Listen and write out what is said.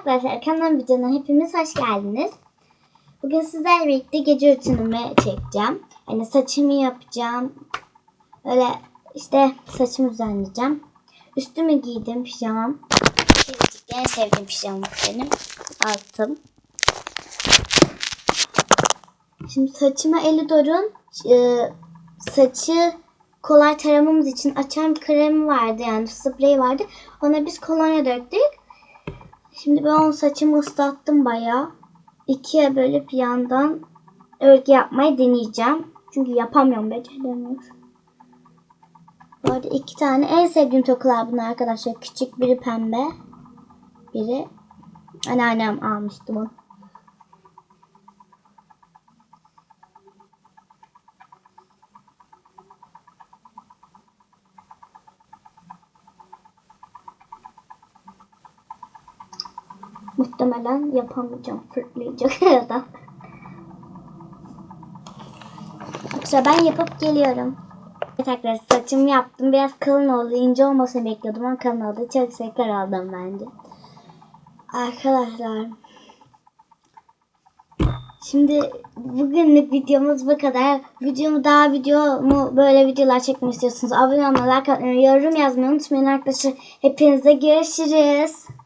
arkadaşlar kanalıma videona hepimiz hoş geldiniz. Bugün sizlerle birlikte gece rutinimi çekeceğim. Hani saçımı yapacağım. Öyle işte saçımı düzenleyeceğim. Üstümü giydim pijamam. Biricik, En sevdiğim pijamam benim. Altım. Şimdi saçıma Elidor'un e, saçı kolay taramamız için açan bir kremi vardı yani sprey vardı. Ona biz kolonya döktük. Şimdi ben onun saçımı ıslattım bayağı. İkiye bölüp yandan örgü yapmayı deneyeceğim. Çünkü yapamıyorum beceremiyorum. Bu arada iki tane en sevdiğim tokalar bunlar arkadaşlar. Küçük biri pembe. Biri anneannem almıştı bunu. Muhtemelen yapamayacağım. Fırtlayacak ya. Yoksa ben yapıp geliyorum. Evet arkadaşlar saçımı yaptım. Biraz kalın oldu. ince olmasını bekliyordum ama kalın oldu. Çok şeker aldım bence. Arkadaşlar. Şimdi bugünlük videomuz bu kadar. Videomu daha videomu böyle videolar çekmek istiyorsunuz. Abone olmayı, like atmayı, yorum yazmayı unutmayın arkadaşlar. Hepinize görüşürüz.